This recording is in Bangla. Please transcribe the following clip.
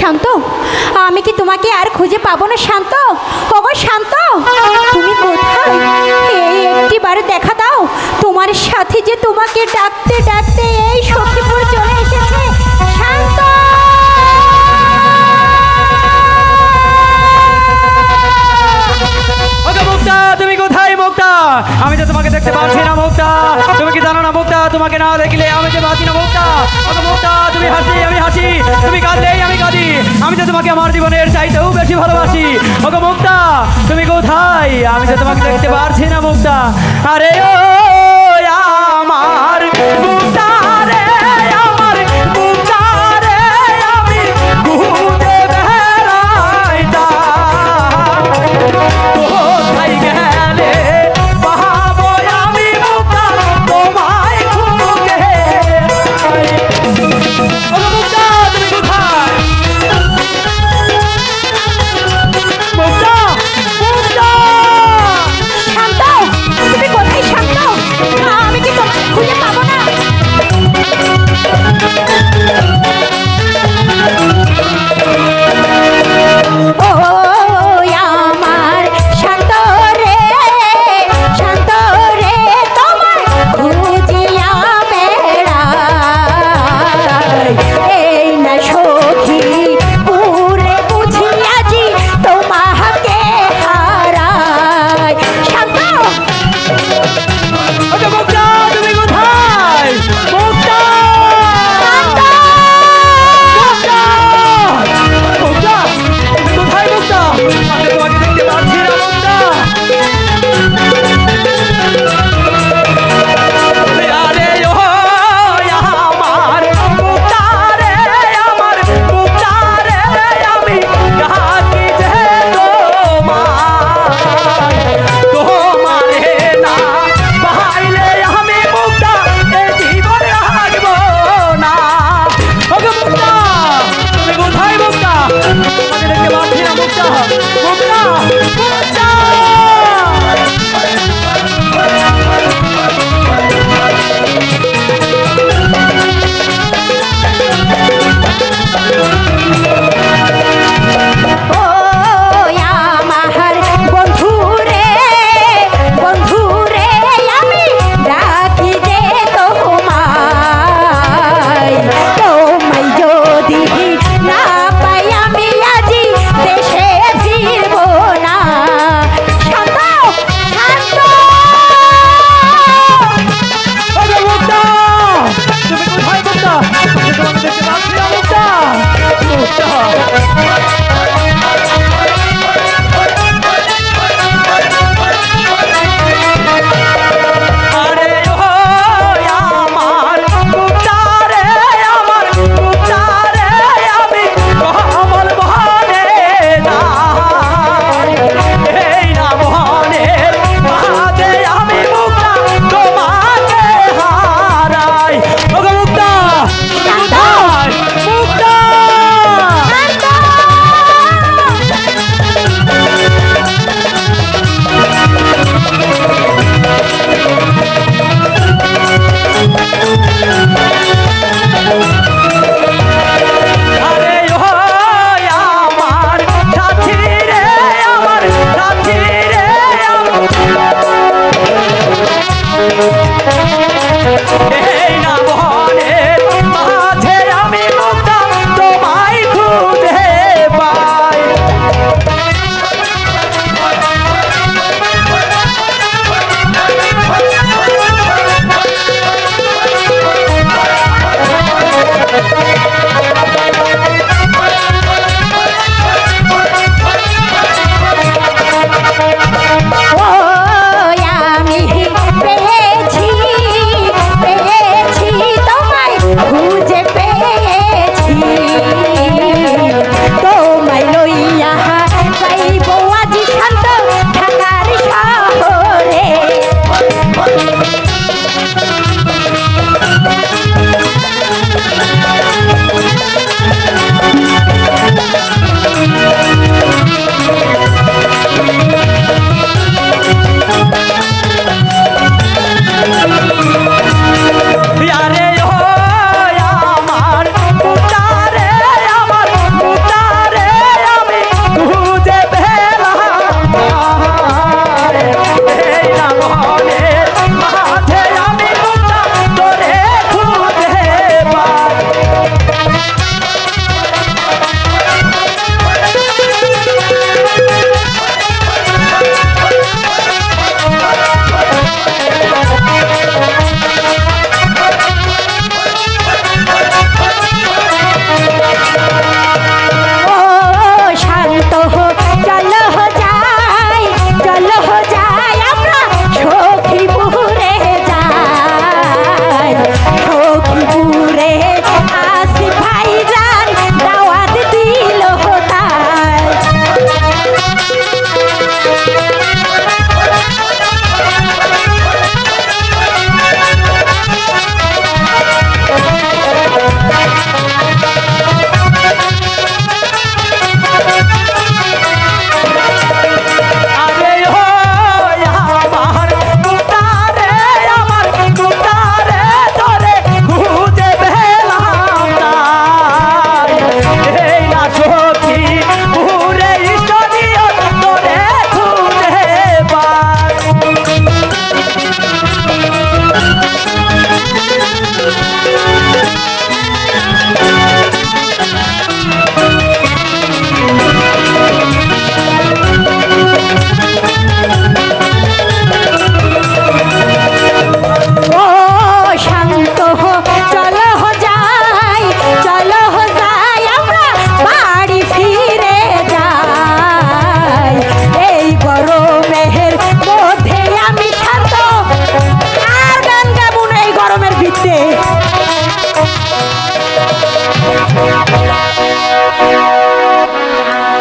শান্ত? আমি কি তোমাকে আর খুঁজে পাবো না, শান্ত? ওগো, শান্ত! তুমি কোথায়? এই একটি বারে দেখা দাও। তোমার সাথে যে তোমাকে ডাকতে ডাকতে এই সখীপুর চলে এসেছে। শান্ত! তুমি কোথায়, মুক্তা? আমি তো তোমাকে দেখতে পাচ্ছি না, মুক্তা। তুমি কি জানো না, মুক্তা? তোমাকে না দেখলে আমি যে বাঁচি না মুক্তা ওকে মুক্তা তুমি হাসি, আমি হাসি, তুমি কাঁদলেই আমি কাঁদি। আমি তো তোমাকে আমার জীবনের চাইতেও বেশি ভালোবাসি। ওকে মুক্তা তুমি কোথায়? আমি তো তোমাকে দেখতে পারছি না মুক্তা আরে ও